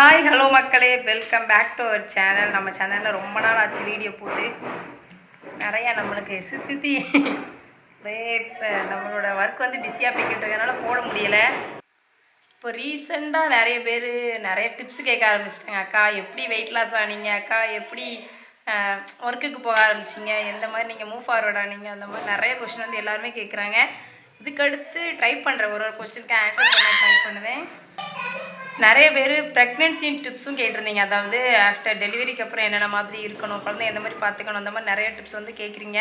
Hi hello மக்களே. Welcome back to our channel நம்ம சேனலில் ரொம்ப நாள் ஆச்சு வீடியோ போட்டு. நிறையா நம்மளுக்கு சுற்றி சுற்றி ஒரே இப்போ நம்மளோட ஒர்க் வந்து பிஸியாக போய்கிட்டு இருக்கனால போட முடியலை. இப்போ ரீசெண்டாக நிறைய பேர் நிறைய டிப்ஸ் கேட்க ஆரம்பிச்சிட்டாங்க. அக்கா எப்படி வெயிட் லாஸ் ஆனீங்க? அக்கா எப்படி ஒர்க்குக்கு போக ஆரம்பிச்சிங்க? எந்த மாதிரி நீங்கள் மூவ் ஃபார்வர்ட் ஆனீங்க? அந்த மாதிரி நிறைய கொஷின் வந்து எல்லாருமே கேட்குறாங்க. இதுக்கடுத்து ட்ரை பண்ணுறேன் ஒரு ஒரு கொஸ்டினுக்கு ஆன்சர் பண்ண ட்ரை பண்ணுவேன் நிறைய பேர் ப்ரெக்னென்சி டிப்ஸும் கேட்டிருந்தீங்க. அதாவது ஆஃப்டர் டெலிவரிக்கு அப்புறம் என்னென்ன மாதிரி இருக்கணும் குழந்தை எந்த மாதிரி பார்த்துக்கணும் அந்த மாதிரி நிறைய டிப்ஸ் வந்து கேட்குறீங்க.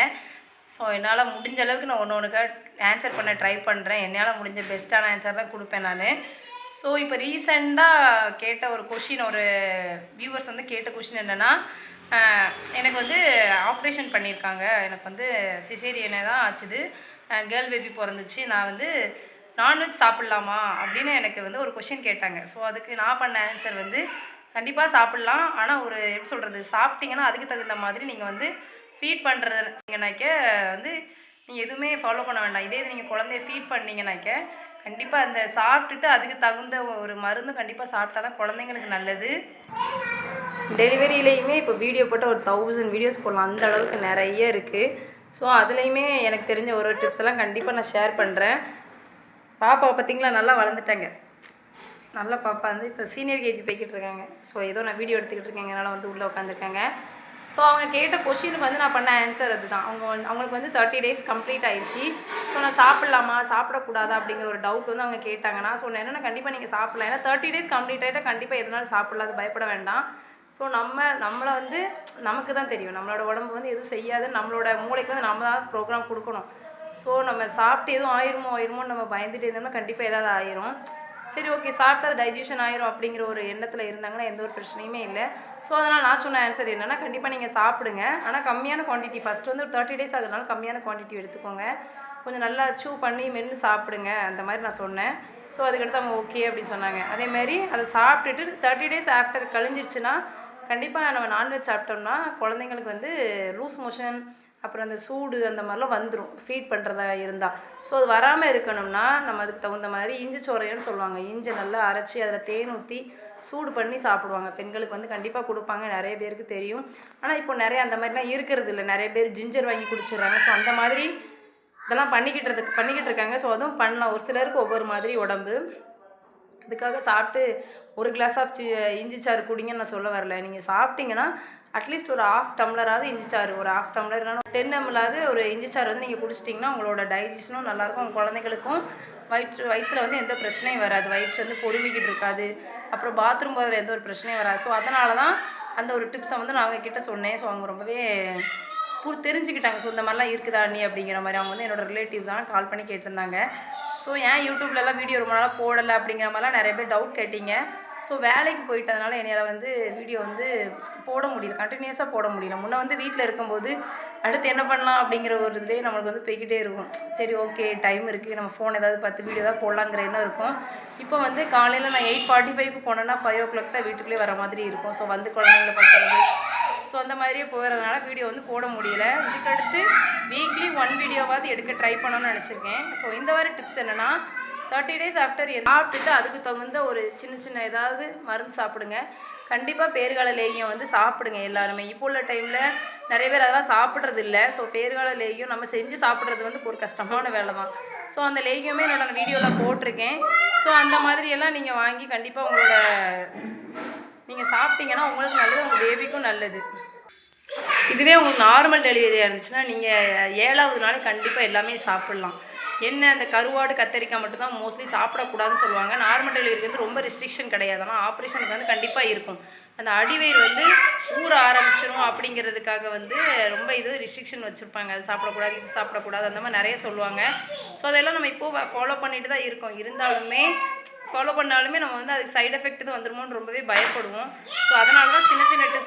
ஸோ என்னால் முடிஞ்ச அளவுக்கு நான் ஒன்று ஒன்றுக்காக ஆன்சர் பண்ண ட்ரை பண்ணுறேன் என்னால் முடிஞ்ச பெஸ்ட்டான ஆன்சர் தான் கொடுப்பேன் நான். ஸோ இப்போ ரீசெண்டாக கேட்ட ஒரு கொஷின் ஒரு வியூவர்ஸ் வந்து கேட்ட கொஷின் என்னென்னா எனக்கு வந்து ஆப்ரேஷன் பண்ணியிருக்காங்க. எனக்கு வந்து சிசேரியனை தான் ஆச்சுது. கேர்ள் பேபி பிறந்துச்சு. நான் வந்து நான்வெஜ் சாப்பிட்லாமா அப்படின்னு எனக்கு வந்து ஒரு கொஷின் கேட்டாங்க. ஸோ அதுக்கு நான் பண்ண ஆன்சர் வந்து கண்டிப்பாக சாப்பிட்லாம். ஆனால் ஒரு எப்படி சொல்கிறது சாப்பிட்டீங்கன்னா அதுக்கு தகுந்த மாதிரி நீங்கள் வந்து ஃபீட் பண்ணுறதுனாக்க வந்து நீங்கள் எதுவுமே ஃபாலோ பண்ண வேண்டாம். இதே இது நீங்கள் குழந்தைய ஃபீட் பண்ணீங்கன்னாக்க கண்டிப்பாக அந்த சாப்பிட்டுட்டு அதுக்கு தகுந்த ஒரு மருந்தும் கண்டிப்பாக சாப்பிட்டா தான் குழந்தைங்களுக்கு நல்லது. டெலிவரியிலையுமே இப்போ வீடியோ போட்டு ஒரு தௌசண்ட் வீடியோஸ் போடலாம். அந்த அளவுக்கு நிறைய இருக்குது ஸோ அதுலேயுமே எனக்கு தெரிஞ்ச ஒரு டிப்ஸ் எல்லாம் கண்டிப்பாக நான் ஷேர் பண்ணுறேன் பாப்பா பார்த்தீங்களா? நல்லா வளர்ந்துட்டாங்க. நல்ல பாப்பா வந்து இப்போ சீனியர் கேஜி போய்கிட்டு இருக்காங்க. ஸோ ஏதோ நான் வீடியோ எடுத்துக்கிட்டு இருக்கேன். என்னால் வந்து உள்ளே உட்காந்துருக்காங்க ஸோ அவங்க கேட்ட கொஷினுக்கு வந்து நான் பண்ண ஆன்சர் அதுதான். அவங்க வந்து- அவங்களுக்கு வந்து தேர்ட்டி டேஸ் கம்ப்ளீட் ஆயிடுச்சு. ஸோ நான் சாப்பிட்லாமா? சாப்பிடக்கூடாதா? அப்படிங்கிற ஒரு டவுட் வந்து அவங்க கேட்டாங்க நான் சொன்னேன் கண்டிப்பாக நீங்கள் சாப்பிட்லாம். ஏன்னா தேர்ட்டி டேஸ் கம்ப்ளீட் ஆகிட்டா கண்டிப்பாக எதனாலும் சாப்பிடலாம் அது பயப்பட வேண்டாம். ஸோ நம்ம நம்மளை வந்து நமக்கு தான் தெரியும். நம்மளோட உடம்பு வந்து எதுவும் செய்யாது நம்மளோட மூளைக்கு வந்து நம்ம தான் ப்ரோக்ராம் கொடுக்கணும். ஸோ நம்ம சாப்பிட்டு எதுவும் ஆயிருமோ ஆயிருமோன்னு நம்ம பயந்துட்டு இருந்தோம்னா கண்டிப்பாக ஏதாவது ஆயிரும். சரி ஓகே சாப்பிட்டா டைஜஷன் ஆயிரும் அப்படிங்கிற ஒரு எண்ணத்தில் இருந்தாங்கன்னா எந்த ஒரு பிரச்சனையுமே இல்லை. ஸோ அதனால் நான் சொன்ன ஆன்சர் என்னென்னா கண்டிப்பாக நீங்கள் சாப்பிடுங்க. ஆனால் கம்மியான குவான்டிட்டி ஃபஸ்ட் வந்து ஒரு தேர்ட்டி டேஸ் ஆகுறதுனால கம்மியான குவான்டிட்டி எடுத்துக்கோங்க. கொஞ்சம் நல்லா சூ பண்ணி மென்று சாப்பிடுங்க அந்த மாதிரி நான் சொன்னேன். ஸோ அதுக்கடுத்து அவங்க ஓகே அப்படின்னு சொன்னாங்க. அதேமாரி அதை சாப்பிட்டுட்டு தேர்ட்டி டேஸ் ஆஃப்டர் கழிஞ்சிருச்சுன்னா கண்டிப்பாக நம்ம நான்வெஜ் சாப்பிட்டோம்னா குழந்தைங்களுக்கு வந்து லூஸ் மோஷன் அப்புறம் அந்த சூடு அந்த மாதிரிலாம் வந்துடும் ஃபீட் பண்ணுறதா இருந்தால் ஸோ அது வராமல் இருக்கணும்னா நம்ம அதுக்கு தகுந்த மாதிரி இஞ்சி சோறையன்னு சொல்லுவாங்க. இஞ்சி நல்லா அரைச்சி அதில் தேன் ஊற்றி சூடு பண்ணி சாப்பிடுவாங்க. பெண்களுக்கு வந்து கண்டிப்பாக கொடுப்பாங்க. நிறைய பேருக்கு தெரியும். ஆனால் இப்போ நிறைய அந்த மாதிரிலாம் இருக்கிறது இல்லை. நிறைய பேர் ஜிஞ்சர் வாங்கி குடிச்சிடுறாங்க. ஸோ அந்த மாதிரி இதெல்லாம் பண்ணிக்கிட்டு பண்ணிக்கிட்டு இருக்காங்க. ஸோ அதுவும் பண்ணலாம். ஒரு சிலருக்கு ஒவ்வொரு மாதிரி உடம்பு. அதுக்காக சாப்பிட்டு ஒரு கிளாஸ் ஆஃப் சி இஞ்சி சாறு குடிங்கன்னு நான் சொல்ல வரல. நீங்கள் சாப்பிட்டீங்கன்னா அட்லீஸ்ட் ஒரு ஆஃப் டம்ளராவது இஞ்சி சாறு ஒரு ஆஃப் டம்ளர் இல்லைனா டென் எம்எல்லாவது ஒரு இஞ்சி சாறு வந்து நீங்கள் குடிச்சிட்டிங்கன்னா உங்களோட டைஜஷனும் நல்லாயிருக்கும் உங்கள் குழந்தைங்களுக்கும் வயிற்று வயிற்றில் வந்து எந்த பிரச்சனையும் வராது. வயிற்று வந்து பொறுமிக்கிட்டு இருக்காது. அப்புறம் பாத்ரூம் போகிற எந்த ஒரு பிரச்சனையும் வராது. ஸோ அதனால தான் அந்த ஒரு டிப்ஸை வந்து நான் அவங்க கிட்டே சொன்னேன். ஸோ அவங்க ரொம்பவே பூ தெரிஞ்சுக்கிட்டாங்க. ஸோ இந்த மாதிரிலாம் இருக்குதா நீ? அப்படிங்கிற மாதிரி அவங்க வந்து என்னோட ரிலேட்டிவ் தான் கால் பண்ணி கேட்டிருந்தாங்க. ஸோ ஏன் யூடியூப்லலாம் வீடியோ ரொம்ப நாளாக போடலை? அப்படிங்கிற மாதிரிலாம் நிறைய பேர் டவுட் கேட்டிங்க. ஸோ வேலைக்கு போயிட்டதுனால என்னால் வந்து வீடியோ வந்து போட முடியல கண்டினியூஸாக போட முடியல. முன்னே வந்து வீட்டில் இருக்கும்போது அடுத்து என்ன பண்ணலாம்? அப்படிங்கிற ஒரு இதுலேயே நம்மளுக்கு வந்து போய்கிட்டே இருக்கும். சரி ஓகே டைம் இருக்குது நம்ம ஃபோன் ஏதாவது பத்து வீடியோ தான் போடலாங்கிற எண்ணம் இருக்கும். இப்போ வந்து காலையில் நான் எயிட் ஃபார்ட்டி ஃபைவ்க்கு போனேன்னா ஃபைவ் ஓ கிளாக் தான் வீட்டுக்குள்ளே வர மாதிரி இருக்கும். ஸோ வந்து குழந்தைங்கள பார்க்குறது ஸோ அந்த மாதிரியே போகிறதுனால வீடியோ வந்து போட முடியல. இதுக்கடுத்து வீக்லி ஒன் வீடியோவாவது எடுக்க ட்ரை பண்ணணும்னு நினச்சிருக்கேன். ஸோ இந்த மாதிரி டிப்ஸ் என்னென்னா தேர்ட்டி டேஸ் ஆஃப்டர் சாப்பிட்டுட்டு அதுக்கு தகுந்த ஒரு சின்ன சின்ன ஏதாவது மருந்து சாப்பிடுங்க. கண்டிப்பாக பேர்கால லேகியம் வந்து சாப்பிடுங்க எல்லாருமே. இப்போ உள்ள டைமில் நிறைய பேர் அதெல்லாம் சாப்பிட்றது இல்லை ஸோ பேர்கால லேகியம் நம்ம செஞ்சு சாப்பிட்றது வந்து ஒரு கஷ்டமான வேலை தான். ஸோ அந்த லேகியமே என்னோட வீடியோவில் போட்டிருக்கேன். ஸோ அந்த மாதிரியெல்லாம் நீங்கள் வாங்கி கண்டிப்பாக உங்களோட நீங்கள் சாப்பிட்டீங்கன்னா உங்களுக்கு நல்லது உங்கள் பேபிக்கும் நல்லது. இதுவே உங்களுக்கு நார்மல் டெலிவரியாக இருந்துச்சுன்னா நீங்கள் ஏழாவது நாள் கண்டிப்பாக எல்லாமே சாப்பிட்லாம். என்ன அந்த கருவாடு கத்தரிக்காய் மட்டும்தான் மோஸ்ட்லி சாப்பிடக்கூடாதுன்னு சொல்லுவாங்க. நார்மல் டெலிவரிக்கு வந்து ரொம்ப ரெஸ்ட்ரிக்ஷன் கிடையாது. ஆனால் ஆப்ரேஷனுக்கு வந்து கண்டிப்பாக இருக்கும். அந்த அடிவயிறு வந்து ஊற ஆரம்பிச்சிடும் அப்படிங்கிறதுக்காக வந்து ரொம்ப இது ரெஸ்ட்ரிக்ஷன் வச்சுருப்பாங்க. அது சாப்பிடக்கூடாது இது சாப்பிடக்கூடாது அந்த மாதிரி நிறைய சொல்லுவாங்க. ஸோ அதெல்லாம் நம்ம இப்போது ஃபாலோ பண்ணிட்டு தான் இருக்கோம். இருந்தாலுமே ஃபாலோ பண்ணாலுமே நம்ம வந்து அதுக்கு சைடு எஃபெக்ட் தான் வந்துருமோன்னு ரொம்பவே பயப்படுவோம். ஸோ அதனால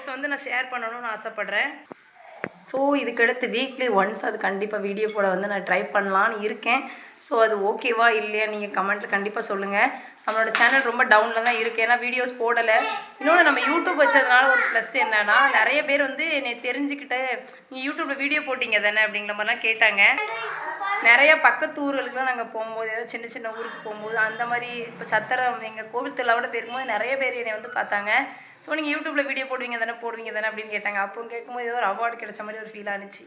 டிப்ஸ் வந்து நான் ஷேர் பண்ணணும்னு ஆசைப்பட்றேன். ஸோ இதுக்கடுத்து வீக்லி ஒன்ஸ் அது கண்டிப்பாக வீடியோ போட வந்து நான் ட்ரை பண்ணலான்னு இருக்கேன். ஸோ அது ஓகேவா இல்லையா? நீங்கள் கமெண்ட்டில் கண்டிப்பாக சொல்லுங்கள் நம்மளோட சேனல் ரொம்ப டவுனில் தான் இருக்குது ஏன்னா வீடியோஸ் போடலை. இன்னொன்று நம்ம யூடியூப் வச்சதுனால ஒரு ப்ளஸ் என்னன்னா நிறைய பேர் வந்து என்னை தெரிஞ்சுக்கிட்டு நீங்கள் யூடியூப்பில் வீடியோ போட்டிங்க தானே? அப்படிங்கிற மாதிரிலாம் கேட்டாங்க. நிறைய பக்கத்து ஊர்களுக்குலாம் நாங்கள் போகும்போது ஏதாவது சின்ன சின்ன ஊருக்கு போகும்போது அந்த மாதிரி இப்போ சத்திரம் எங்கள் கோவில் திருவிழாவோட போயிருக்கும்போது நிறைய பேர் என்னை வந்து பார்த்தாங்க. ஸோ நீங்கள் யூடியூப்பில் வீடியோ போடுவீங்க தானே போடுவீங்க தானே அப்படின்னு கேட்டாங்க. அப்போ கேட்கும்போது ஏதோ ஒரு அவார்டு கிடைச்ச மாதிரி ஒரு ஃபீல் ஆனிச்சு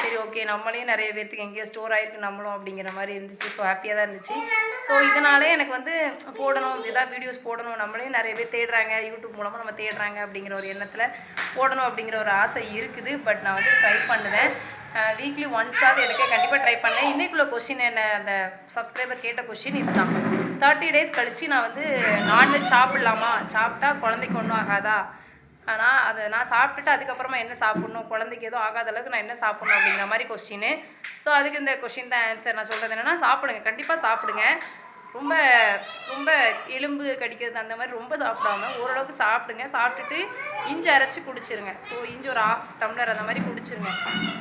சரி ஓகே நம்மளே நிறைய பேர்த்துக்கு எங்கேயோ ஸ்டோர் ஆயிருக்கு நம்மளும் அப்படிங்கிற மாதிரி இருந்துச்சு. ஸோ ஹாப்பியாக தான் இருந்துச்சு. ஸோ இதனாலே எனக்கு வந்து போடணும் ஏதாவது வீடியோஸ் போடணும். நம்மளையும் நிறைய பேர் தேடுறாங்க யூடியூப் மூலமாக நம்ம தேடுறாங்க அப்படிங்கிற ஒரு எண்ணத்தில் போடணும் அப்படிங்கிற ஒரு ஆசை இருக்குது. பட் நான் வந்து ட்ரை பண்ணுவேன் வீக்லி ஒன்ஸாவது எடுக்க கண்டிப்பாக ட்ரை பண்ணேன். இன்றைக்குள்ள கொஸ்டின் என்ன? அந்த சப்ஸ்கிரைபர் கேட்ட கொஸ்டின் இதுதான். தேர்ட்டி டேஸ் கழித்து நான் வந்து நான்வெஜ் சாப்பிட்லாமா? சாப்பிட்டா குழந்தைக்கு ஒன்றும் ஆகாதா? ஆனால் அதை நான் சாப்பிட்டுட்டு அதுக்கப்புறமா என்ன சாப்பிட்ணும்? குழந்தைக்கு எதுவும் ஆகாத அளவுக்கு நான் என்ன சாப்பிட்ணும் அப்படிங்கிற மாதிரி கொஸ்டின் ஸோ அதுக்கு இந்த கொஸ்டின் தான் ஆன்சர் நான் சொல்கிறது என்னென்னா சாப்பிடுங்க. கண்டிப்பாக சாப்பிடுங்க. ரொம்ப ரொம்ப எலும்பு கடிக்கிறது அந்த மாதிரி ரொம்ப சாப்பிடாம ஓரளவுக்கு சாப்பிடுங்க. சாப்பிட்டுட்டு இஞ்சி அரைச்சி குடிச்சிருங்க. ஸோ இஞ்சி ஒரு ஆஃப் டம்ளர் அந்த மாதிரி குடிச்சிருங்க.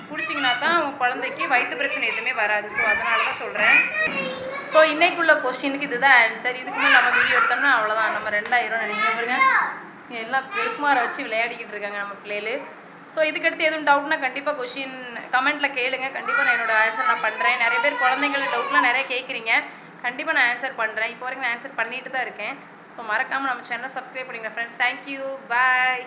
குடிச்சிங்கன்னா தான் உங்கள் குழந்தைக்கு வயிற்று பிரச்சனை எதுவுமே வராது. ஸோ அதனால தான் சொல்கிறேன் இன்னைக்குள்ள கொஸ்டினுக்கு இதுதான் ஆன்சர் இதுக்கு மேலே நம்ம வீடியோ எடுத்தோம்னா அவ்வளோதான் நம்ம ரெண்டாயிரம் நினைக்க பாருங்க. எல்லாம் பெருக்குமாரை வச்சு விளையாடிக்கிட்டு இருக்காங்க நம்ம பிள்ளைகளு. ஸோ இதுக்கடுத்து எதுவும் டவுட்னா கண்டிப்பாக கொஷின் கமெண்ட்டில் கேளுங்க. கண்டிப்பாக நான் என்னோட ஆன்சர் நான் பண்ணுறேன் நிறைய பேர் குழந்தைங்கள டவுட்லாம் நிறைய கேட்குறீங்க கண்டிப்பாக நான் ஆன்சர் பண்ணுறேன் இப்போ வரைக்கும் நான் ஆன்சர் பண்ணிட்டு தான் இருக்கேன். ஸோ மறக்காமல் நம்ம சேனலை சப்ஸ்கிரைப் பண்ணிங்க ஃப்ரெண்ட்ஸ் தேங்க்யூ பாய்